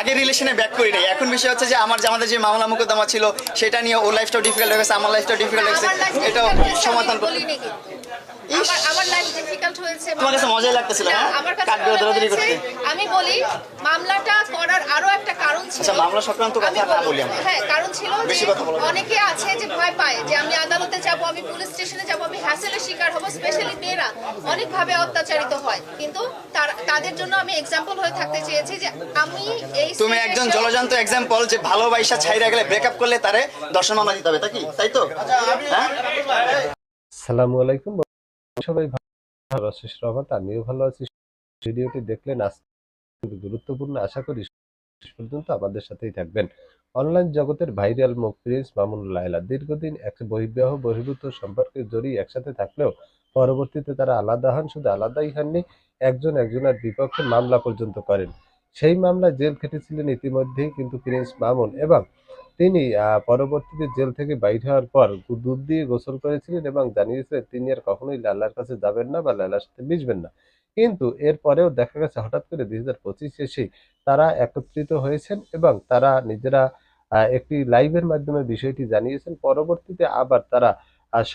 আগের রিলেশনে ব্যাক করি নাই এখন বিষয় হচ্ছে যে আমার যে আমাদের যে মামলা মোকদ্দমা ছিল সেটা নিয়ে ওর লাইফটাও ডিফিকাল্ট হয়ে গেছে আমার লাইফটাও ডিফিকাল্ট হয়েছে এটাও সমাধান করতে। আমার- আমার লাইফ ডিফিকাল্ট হয়েছে তোমার কাছে মজাই লাগতেছিল, হ্যাঁ? আমার দৌড়াদৌড়ি করতে। আমি বলি মামলাটা করার আরও আচ্ছা, মামলা সংক্রান্ত কথা না বলি আমরা। হ্যাঁ কারণ ছিল বেশি কথা বলা। অনেকে আছে যে ভয় পায় যে আমি আদালতে যাব আমি পুলিশ স্টেশনে যাব আমি হ্যাসেলের শিকার হব স্পেশালি মেয়েরা অনেকভাবে অত্যাচারিত হয়। কিন্তু তাদের জন্য আমি এক্সাম্পল হয়ে থাকতে চেয়েছি যে আমি এই তুমি একজন জলজান্ত এক্সাম্পল যে ভালোবাসা ছাইরা গেলে ব্রেকআপ করলে তারে দর্শন মামলা দিতে হবে তাই কি? তাই তো? হ্যাঁ? সালামু আলাইকুম। সবাই ভালো আছি রহমত আমিও ভালো আছি। ভিডিওটি দেখলেন আজ গুরুত্বপূর্ণ আশা করি পর্যন্ত আমাদের সাথেই থাকবেন। অনলাইন জগতের ভাইরাল মুখ প্রিন্স মামুন লাইলা দীর্ঘদিন এক বহির্বিবাহ বহির্ভূত সম্পর্কে জড়িয়ে একসাথে থাকলেও পরবর্তীতে তারা আলাদা হন, শুধু আলাদাই হননি, একজন একজনের বিপক্ষে মামলা পর্যন্ত করেন। সেই মামলায় জেল খেটেছিলেন ইতিমধ্যেই কিন্তু প্রিন্স মামুন এবং তিনি পরবর্তীতে জেল থেকে বাইর হওয়ার পর দুধ দিয়ে গোসল করেছিলেন এবং জানিয়েছিলেন তিনি আর কখনোই লালার কাছে যাবেন না বা লালার সাথে মিশবেন না। কিন্তু এরপরেও দেখা গেছে হঠাৎ করে দুই হাজার পঁচিশ এসে তারা একত্রিত হয়েছেন এবং তারা নিজেরা একটি লাইভের মাধ্যমে বিষয়টি জানিয়েছেন। পরবর্তীতে আবার তারা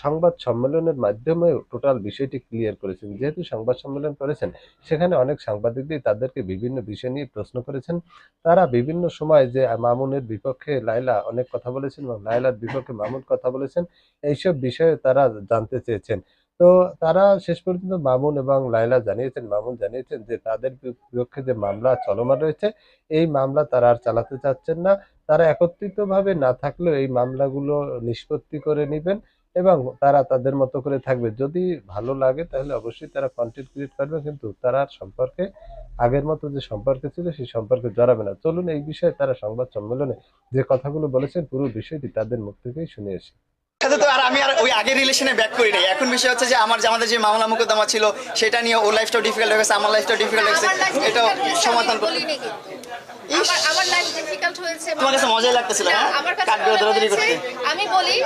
সংবাদ সম্মেলনের মাধ্যমেও টোটাল বিষয়টি ক্লিয়ার করেছেন। যেহেতু সংবাদ সম্মেলন করেছেন, সেখানে অনেক সাংবাদিকই তাদেরকে বিভিন্ন বিষয় নিয়ে প্রশ্ন করেছেন। তারা বিভিন্ন সময় যে মামুনের বিপক্ষে লাইলা অনেক কথা বলেছেন এবং লাইলার বিপক্ষে মামুন কথা বলেছেন, এইসব বিষয়ে তারা জানতে চেয়েছেন। তো তারা শেষ পর্যন্ত মামুন এবং লাইলা জানিয়েছেন, মামুন জানিয়েছেন যে তাদের বিপক্ষে যে মামলা চলমান রয়েছে, এই মামলা তারা আর চালাতে চাচ্ছেন না। তারা একত্রিতভাবে না থাকলেও এই মামলাগুলো নিষ্পত্তি করে নেবেন এবং তারা তাদের মতো করে থাকবে। যদি ভালো লাগে তাহলে অবশ্যই তারা কন্টেন্ট ক্রিয়েট করবে কিন্তু তারা সম্পর্কে, আগের মতো যে সম্পর্কে ছিল সেই সম্পর্কে জড়াবে না। চলুন এই বিষয়ে তারা সংবাদ সম্মেলনে যে কথাগুলো বলেছেন পুরো বিষয়টি তাদের মুখ থেকেই শুনে আসি। সাথে তো আর আমি আর ওই আগের রিলেশনে ব্যাক করি নাই। এখন বিষয় হচ্ছে যে আমার যে আমাদের যে মামলা মোকদ্দমা ছিল সেটা নিয়ে ওর লাইফটাও ডিফিকাল্ট হয়ে গেছে আমার লাইফটাও ডিফিকাল্ট হয়ে গেছে। এটাও সমাধান আমি করতে বলিনি কিন্তু। ইস। আমার- আমার লাইফ ডিফিকাল্ট হয়েছে তোমার কাছে মজাই লাগতেছিল, না, হ্যাঁ? আমার কাছে দৌড়াদৌড়ি করতে। আমি বলি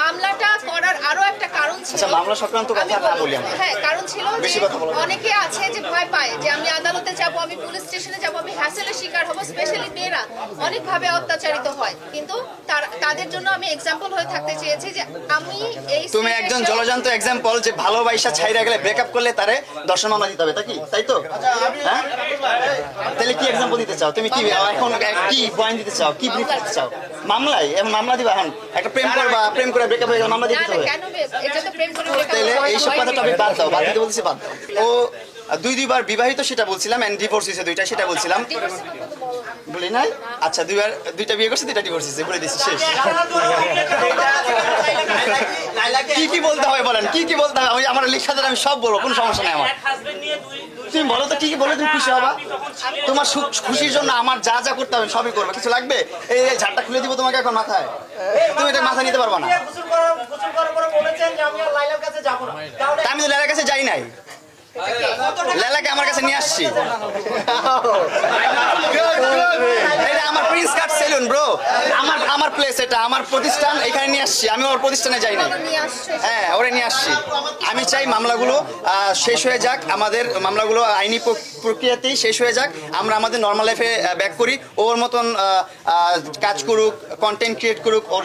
মামলাটা করার আরও একটা কারণ ছিল আচ্ছা, মামলা সংক্রান্ত কথা না বলি আমরা। হ্যাঁ কারণ ছিল বেশি কথা বলা অনেকে আছে যে ভয় পায় যে আমি আদালতে যাব আমি পুলিশ স্টেশনে যাব আমি হ্যাসেলের শিকার হব স্পেশালি মেয়েরা অনেকভাবে অত্যাচারিত হয় কিন্তু তাদের জন্য আমি এক্সাম্পল হয়ে থাকতে চেয়েছি যে আমি এই তুমি একজন জলজান্ত এক্সাম্পল যে ভালোবাসা ছাইরা গেলে ব্রেকআপ করলে তারে দর্শন মামলা দিতে হবে তাই কি তাই তো হ্যাঁ তাহলে কি এক্সাম্পল দিতে চাও তুমি কি এখন কি পয়েন্ট দিতে চাও কি দিতে চাও? মামলায় এখন মামলা দিবা এখন? একটা প্রেম করবা প্রেম করে ব্রেকআপ হয়ে গেলে মামলা দিতে হবে। কেন বে- এটা তো প্রেম করে breakup তাহলে এইসব কথা। টপিক বাদ দাও বাদ দিতে বলছি বাদ ও দুই দুইবার বিবাহিত সেটা বলছিলাম এন্ড ডিভোর্স হয়েছে দুইটা সেটা বলছিলাম। কথা বলো। নাই? আচ্ছা দুইবার দুইটা বিয়ে করছে দুইটা ডিভোর্স হয়েছে বলে দিচ্ছি শেষ। কি কি বলতে হবে বলেন কি কি বলতে হবে আমি আমার লিখাদের আমি সব বলব কোনো সমস্যা নেই আমার। তুমি বলো তো কি বলে তুমি খুশি হবা? তোমার সুখ খুশির জন্য আমার যা যা করতে হবে সবই করবে। কিছু লাগবে? এই এই ঝাড়টা খুলে দিব তোমাকে এখন মাথায়। তুমি এটা মাথা নিতে পারবা না। আমি তো লাইলার কাছে যাই নাই। লাইলাকে আমার কাছে নিয়ে আসছি এটা আমার প্রিন্স কাট সেলুন ব্রো আমার আমার প্লেস এটা আমার প্রতিষ্ঠান এখানে নিয়ে আসছি। আমি ওর প্রতিষ্ঠানে যাই আসছে? হ্যাঁ ওরে নিয়ে আসছি। আমি চাই মামলাগুলো আহ, শেষ হয়ে যাক। আমাদের মামলাগুলো আইনি প্রক্রিয়াতেই শেষ হয়ে যাক। আমরা আমাদের নর্মাল লাইফে ব্যাক করি। ওর মতন কাজ করুক কন্টেন্ট ক্রিয়েট করুক, ওর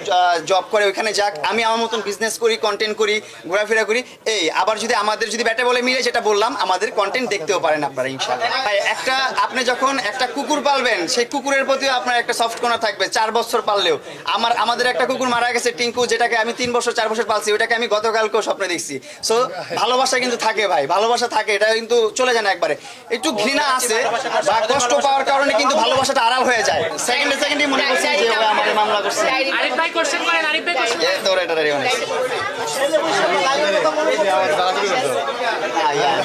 জব করে ওইখানে যাক। আমি আমার মতন বিজনেস করি কন্টেন্ট করি, ঘোরাফেরা করি। এই, আবার যদি আমাদের যদি ব্যাটে বলে মিলে, যেটা বললাম, আমাদের কন্টেন্ট দেখতেও পারেন আপনারা, ইনশাআল্লাহ। ভাই, একটা, আপনি যখন একটা কুকুর পালবেন, সেই কুকুরের প্রতিও আপনার একটা সফট কর্নার থাকবে, চার বছর পাললেও। আমার, আমাদের একটা কুকুর মারা গেছে, টিঙ্কু, যেটাকে আমি তিন বছর, চার বছর পালছি ওটাকে আমি গতকালকেও স্বপ্নে দেখছি। সো ভালোবাসা কিন্তু থাকে, ভাই, ভালোবাসা থাকে, এটা কিন্তু চলে যায় না একবারে। একটু ঘৃণা আছে বা কষ্ট পাওয়ার কারণে কিন্তু ভালোবাসাটা আড়াল হয়ে যায়। সেকেন্ডে সেকেন্ডে মনে করছি যে ও আমাকে মামলা করছে। আরিফ ভাই কোশ্চেন করেন আরিফ ভাই কোশ্চেন এ তোর এটা রে অনেক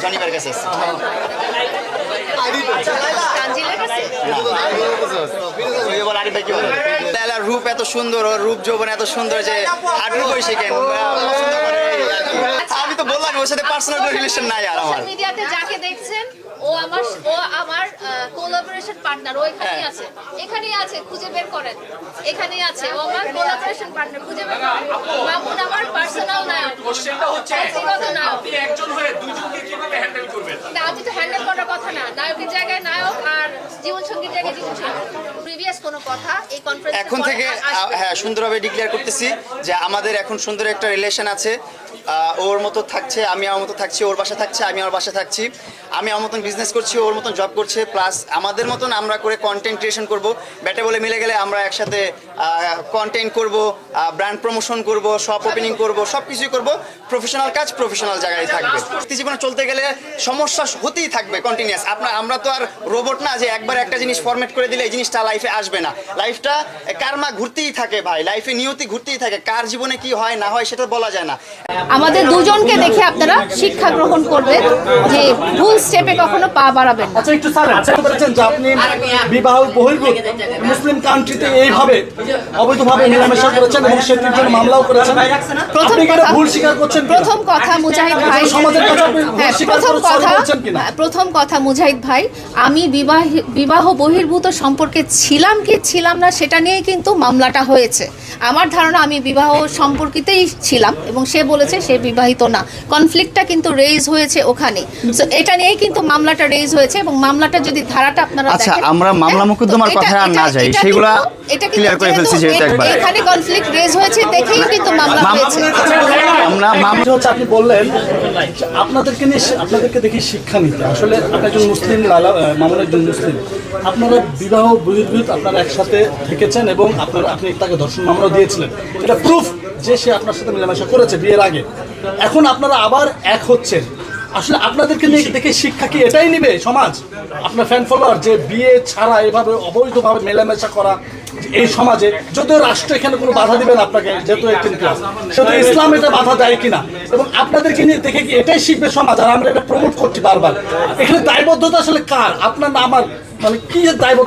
জনিবার কাছে রূপ এত সুন্দর ওর রূপ যৌবন এত সুন্দর যে হাঁটুর বয়সী কেন। আমি তো বললাম ওর সাথে পার্সোনাল রিলেশন নাই আর আমার। মিডিয়াতে যাকে দেখছেন ও আমার ও আমার কোলাবোরেশন পার্টনার ও এখানেই আছে। এখানেই আছে খুঁজে বের করেন। এখানেই আছে। ও আমার কোলাবোরেশন পার্টনার খুঁজে বের করেন। মামুন আমার পার্সোনাল নায়ক। কোশ্চেনটা হচ্ছে ব্যক্তিগত নায়ক। আপনি একজন হয়ে দুজনকে কীভাবে হ্যান্ডেল করবেন? না আমি তো হ্যান্ডেল করার কথা না। নায়কের জায়গায় নায়ক আর জীবন সঙ্গীর জায়গায় জীবন সঙ্গী প্রিভিয়াস কোনো কথা এই কনফারেন্স এখন থেকে হ্যাঁ সুন্দরভাবে ডিক্লেয়ার করতেছি যে আমাদের এখন সুন্দর একটা রিলেশন আছে। ওর মতো থাকছে, আমি আমার মতো থাকছি, ওর বাসা থাকছে, আমি আমার বাসা থাকছি। আমি আমার মতন বিজনেস করছি, ওর মতন জব করছে প্লাস আমাদের মতন আমরা করে কন্টেন্ট ক্রিয়েশন করব। ব্যাটে বলে মিলে গেলে আমরা একসাথে কন্টেন্ট করব ব্র্যান্ড প্রমোশন করব শপ ওপেনিং করব সব কিছুই করব। প্রফেশনাল কাজ প্রফেশনাল জায়গায় থাকবে। জীবনে চলতে গেলে সমস্যা হতেই থাকবে কন্টিনিউয়াস আপনার, আমরা তো আর রোবট না যে একবার একটা জিনিস ফরম্যাট করে দিলে এই জিনিসটা লাইফে আসবে না। লাইফটা কারমা ঘুরতেই থাকে ভাই লাইফে নিয়তি ঘুরতেই থাকে। কার জীবনে কি হয়, না হয় সেটা বলা যায় না। আমাদের দুজনকে দেখে আপনারা শিক্ষা গ্রহণ করবেন যে ভুল স্টেপে কখনো পা বাড়াবেন আচ্ছা একটু স্যার বলতে পারছেন যে আপনি বিবাহ বহির্ভূত মুসলিম কান্ট্রিতে এইভাবে অবৈধভাবে মেলামেশা করেছেন এবং সেটির জন্য মামলাও করেছেন। প্রথম কথা- ভুল স্বীকার করছেন প্রথম কথা মুজাহিদ ভাই সমাজের কাছে হ্যাঁ প্রথম কথা বলছেন প্রথম কথা মুজাহিদ ভাই আমি বিবাহ বিবাহ বহির্ভূত সম্পর্কে ছিলাম কি ছিলাম না সেটা নিয়েই কিন্তু মামলাটা হয়েছে। আমার ধারণা আমি বিবাহ সম্পর্কিতেই ছিলাম এবং সে বলেছে সে বিবাহিত না। কনফ্লিক্টটা কিন্তু রেজ হয়েছে ওখানে। So, এটা নিয়েই কিন্তু মামলাটা রেজ হয়েছে এবং মামলাটা যদি ধারাটা আপনারা আচ্ছা, আমরা মামলা হ্যাঁ, তো মোকদ্দমার কথায় আর না যাই, সেগুলা clear করে ফেলছি যেহেতু একবার। এখানে কনফ্লিক্ট রেজ হয়েছে দেখেই কিন্তু মামলা মাম- হয়েছে। আমরা মামলা হচ্ছে আপনি বললেন আপনাদেরকে নিয়ে আপনাদেরকে দেখি শিক্ষা নিতে। আসলে আপনি একজন মুসলিম লালা মামুন একজন মুসলিম। আপনারা বিবাহ বহির্ভূত আপনারা একসাথে থেকেছেন এবং আপনারা আপনি তাকে ধর্ষণ মামলা দিয়েছিলেন। এটা প্রুফ যে সে আপনার সাথে মেলামেশা করেছে বিয়ের আগে, এখন আপনারা আবার এক হচ্ছেন। আসলে আপনাদেরকে নিয়ে দেখে শিক্ষা কি এটাই নিবে সমাজ? আপনার ফ্যান ফলোয়ার যে বিয়ে ছাড়া এভাবে অবৈধভাবে মেলামেশা করা এই সমাজে যদিও রাষ্ট্র এখানে কোনো বাধা দিবে না আপনাকে যেহেতু এইটিন ক্লাস সেহেতু ইসলাম এটা বাধা দেয় কিনা? এবং আপনাদেরকে নিয়ে দেখে কি এটাই শিখবে সমাজ আর আমরা এটা প্রমোট করছি বারবার? এখানে দায়বদ্ধতা আসলে কার? আপনার না আমার মানে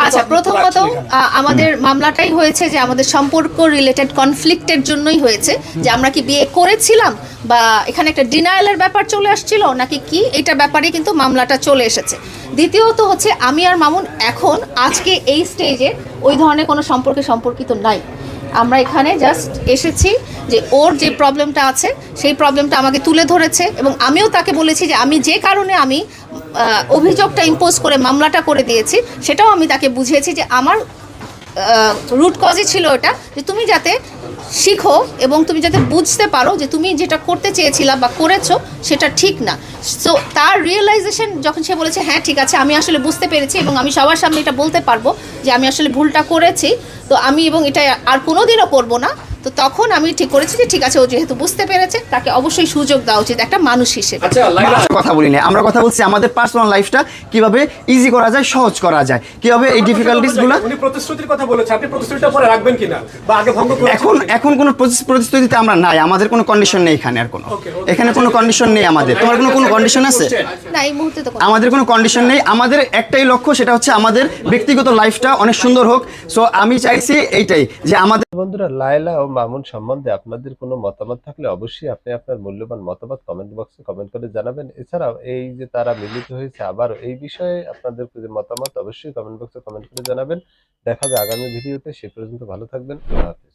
আচ্ছা প্রথমত রাখছেন এখানে? আ, আমাদের মামলাটাই হয়েছে যে আমাদের সম্পর্ক রিলেটেড কনফ্লিক্টের জন্যই হয়েছে যে আমরা কি বিয়ে করেছিলাম বা এখানে একটা ডিনায়ালের ব্যাপার চলে আসছিল নাকি কি? এটা ব্যাপারে কিন্তু মামলাটা চলে এসেছে। দ্বিতীয়ত হচ্ছে আমি আর মামুন এখন আজকে এই স্টেজে ওই ধরনের কোনো সম্পর্কে সম্পর্কিত নাই। আমরা এখানে জাস্ট এসেছি যে ওর যে প্রবলেমটা আছে, সেই প্রবলেমটা আমাকে তুলে ধরেছে এবং আমিও তাকে বলেছি যে আমি যে কারণে আমি অভিযোগটা ইম্পোজ করে মামলাটা করে দিয়েছি, সেটাও আমি তাকে বুঝিয়েছি যে আমার রুট কজই ছিল এটা, যে তুমি যাতে শিখো এবং তুমি যাতে বুঝতে পারো যে তুমি যেটা করতে চেয়েছিলা বা করেছ সেটা ঠিক না। সো তার রিয়েলাইজেশন যখন সে বলেছে হ্যাঁ ঠিক আছে, আমি আসলে বুঝতে পেরেছি এবং আমি সবার সামনে এটা বলতে পারব যে আমি আসলে ভুলটা করেছি, তো আমি এবং এটা আর কোনোদিনও করব না। তো তখন আমি ঠিক করেছি যে ঠিক আছে ও যেহেতু বুঝতে পেরেছে তাকে অবশ্যই সুযোগ দেওয়া উচিত একটা মানুষ হিসেবে। কথা বলি না। আমরা কথা বলছি আমাদের পার্সোনাল লাইফটা কীভাবে ইজি করা যায় সহজ করা যায়। কীভাবে এই ডিফিকাল্টিসগুলো উনি প্রতিশ্রুতির কথা বলেছে। আপনি প্রতিশ্রুতিটা পরে রাখবেন কিনা? বা আগে ভঙ্গ করেছেন এখন এখন কোনো প্রতিশ্রুতিতে আমরা নাই। আমাদের কোনো কন্ডিশন নেই এখানে আর কোনো। এখানে কোনো কন্ডিশন নেই আমাদের। তোমার কোনো কোনো কন্ডিশন আছে? না এই মুহূর্তে তো আমাদের কোনো কন্ডিশন নেই। আমাদের একটাই লক্ষ্য সেটা হচ্ছে আমাদের ব্যক্তিগত লাইফটা অনেক সুন্দর হোক। সো আমি চাইছি এইটাই যে আমাদের বন্ধুরা লায়লা ও মামুন সম্বন্ধে আপনাদের কোনো মতামত থাকলে অবশ্যই আপনি আপনার মূল্যবান মতামত কমেন্ট বক্সে কমেন্ট করে জানাবেন। এছাড়াও এই যে তারা মিলিত হয়েছে আবার এই বিষয়ে আপনাদের যে মতামত, অবশ্যই কমেন্ট বক্সে কমেন্ট করে জানাবেন। দেখা যাবে আগামী ভিডিওতে সে পর্যন্ত ভালো থাকবেন। আল্লাহ হাফেজ।